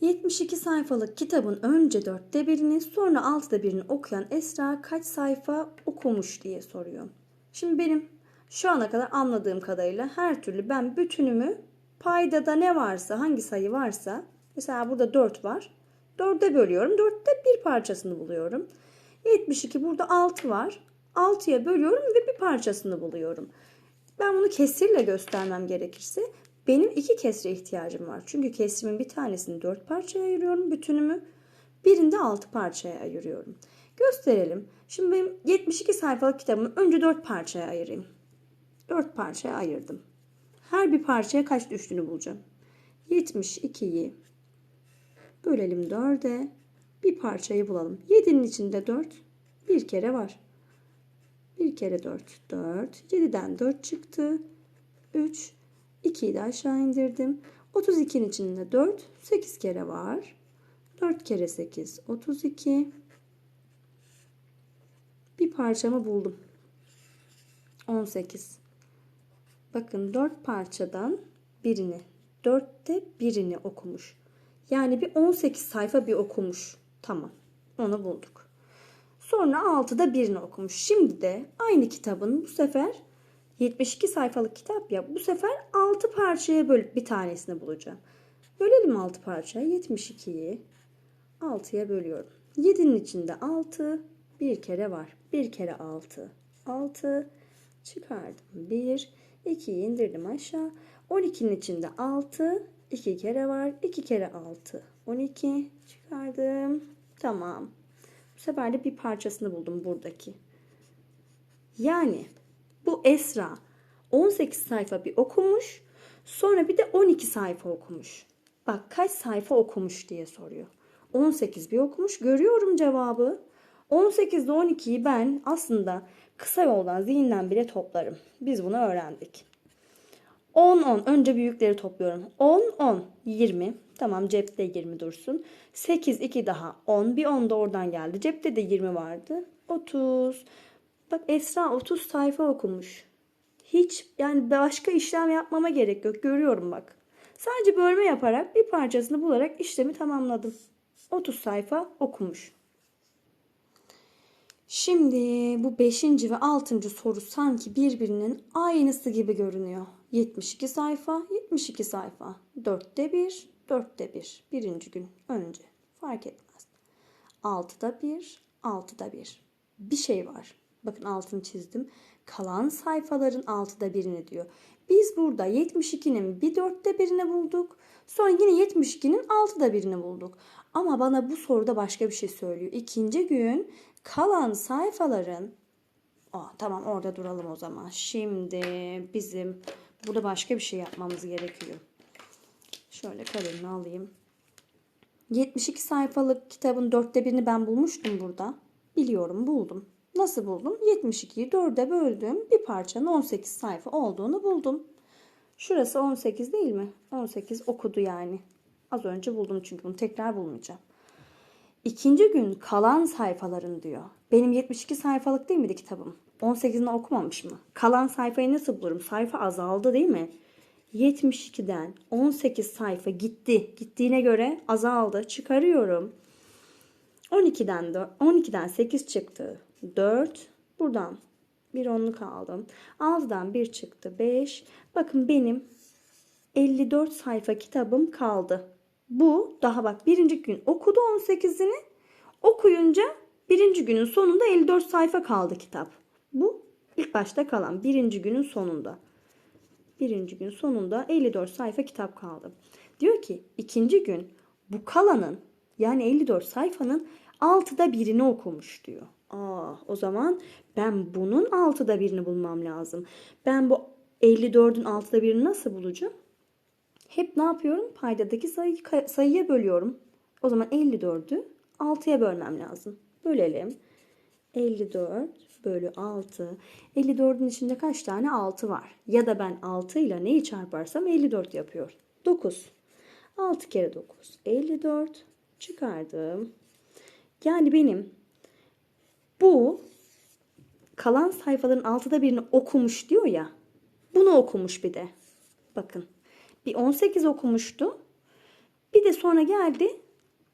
72 sayfalık kitabın önce dörtte birini sonra altıda birini okuyan Esra kaç sayfa okumuş diye soruyor. Şimdi benim şu ana kadar anladığım kadarıyla her türlü ben bütünümü paydada ne varsa hangi sayı varsa mesela burada 4 var. 4'e bölüyorum. 4'te bir parçasını buluyorum. 72 burada 6 var. 6'ya bölüyorum ve bir parçasını buluyorum. Ben bunu kesirle göstermem gerekirse benim iki kesre ihtiyacım var. Çünkü kesrimin bir tanesini 4 parçaya ayırıyorum bütünümü. Birinde 6 parçaya ayırıyorum. Gösterelim. Şimdi benim 72 sayfalık kitabımı önce 4 parçaya ayırayım. 4 parçaya ayırdım. Her bir parçaya kaç düştüğünü bulacağım. 72'yi bölelim 4'e. Bir parçayı bulalım. 7'nin içinde 4 bir kere var. Bir kere 4 4. 7'den 4 çıktı. 3 2'yi de aşağı indirdim. 32'nin içinde 4 8 kere var. 4 kere 8 32. Bir parçamı buldum. 18. Bakın 4 parçadan birini, 4'te birini okumuş. Yani bir 18 sayfa bir okumuş. Tamam. Onu bulduk. Sonra 6'da birini okumuş. Şimdi de aynı kitabın bu sefer 72 sayfalık kitap ya. Bu sefer 6 parçaya bölüp bir tanesini bulacağım. Bölelim 6 parçaya. 72'yi 6'ya bölüyorum. 7'nin içinde 6 bir kere var. Bir kere 6. 6 çıkardım. 1 2'yi indirdim aşağı. 12'nin içinde 6 2 kere var. 2 kere 6 12 çıkardım. Tamam. Bu sefer de bir parçasını buldum buradaki. Yani bu Esra 18 sayfa bir okumuş. Sonra bir de 12 sayfa okumuş. Bak kaç sayfa okumuş diye soruyor. 18 bir okumuş. Görüyorum cevabı. 18 ile 12'yi ben aslında kısa yoldan zihinden bile toplarım. Biz bunu öğrendik. 10 10 önce büyükleri topluyorum. 10 10 20. Tamam cepte 20 dursun. 8 2 daha 10. Bir 10 da oradan geldi. Cepte de 20 vardı. 30. Bak Esra 30 sayfa okumuş. Hiç yani başka işlem yapmama gerek yok. Görüyorum bak. Sadece bölme yaparak bir parçasını bularak işlemi tamamladım. 30 sayfa okumuş. Şimdi bu 5. ve 6. soru sanki birbirinin aynısı gibi görünüyor. 72 sayfa, 72 sayfa. 4'te 1, 4'te 1. Birinci gün önce. Fark etmez. 6'da 1, 6'da 1. Bir şey var. Bakın altını çizdim. Kalan sayfaların 6'da birini diyor. Biz burada 72'nin bir dörtte birini bulduk. Sonra yine 72'nin 6'da birini bulduk. Ama bana bu soruda başka bir şey söylüyor. İkinci gün kalan sayfaların Aa, tamam orada duralım o zaman. Şimdi bizim burada başka bir şey yapmamız gerekiyor. Şöyle kalemimi alayım. 72 sayfalık kitabın dörtte birini ben bulmuştum burada. Biliyorum buldum. Nasıl buldum? 72'yi 4'e böldüm. Bir parçanın 18 sayfa olduğunu buldum. Şurası 18 değil mi? 18 okudu yani. Az önce buldum çünkü bunu tekrar bulmayacağım. İkinci gün kalan sayfaların diyor. Benim 72 sayfalık değil miydi kitabım? 18'ini okumamış mı? Kalan sayfayı nasıl bulurum? Sayfa azaldı değil mi? 72'den 18 sayfa gitti. Gittiğine göre azaldı. Çıkarıyorum. 12'den 12'den 8 çıktı. 4. Buradan bir onluk aldım. 6'dan 1 çıktı. 5. Bakın benim 54 sayfa kitabım kaldı. Bu daha bak birinci gün okudu 18'ini. Okuyunca birinci günün sonunda 54 sayfa kaldı kitap. Bu ilk başta kalan birinci günün sonunda. Birinci gün sonunda 54 sayfa kitap kaldı. Diyor ki ikinci gün bu kalanın yani 54 sayfanın 6'da birini okumuş diyor. Aa, o zaman ben bunun 6'da birini bulmam lazım. Ben bu 54'ün 6'da birini nasıl bulacağım? Hep ne yapıyorum? Paydadaki sayı, sayıya bölüyorum. O zaman 54'ü 6'ya bölmem lazım. Bölelim. 54 bölü 6. 54'ün içinde kaç tane 6 var? Ya da ben 6 ile neyi çarparsam 54 yapıyor. 9. 6 kere 9. 54. Çıkardım. Yani benim bu kalan sayfaların altıda birini okumuş diyor ya. Bunu okumuş bir de. Bakın. Bir 18 okumuştu. Bir de sonra geldi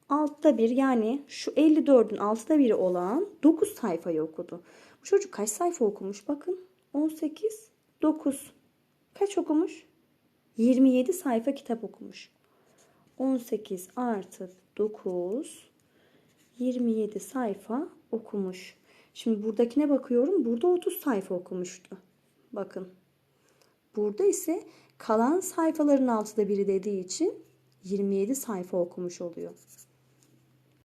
altta bir yani şu 54'ün altıda biri olan 9 sayfayı okudu. Bu çocuk kaç sayfa okumuş bakın. 18, 9. Kaç okumuş? 27 sayfa kitap okumuş. 18 artı 9 27 sayfa okumuş. Şimdi buradakine bakıyorum. Burada 30 sayfa okumuştu. Bakın. Burada ise kalan sayfaların altıda biri dediği için 27 sayfa okumuş oluyor.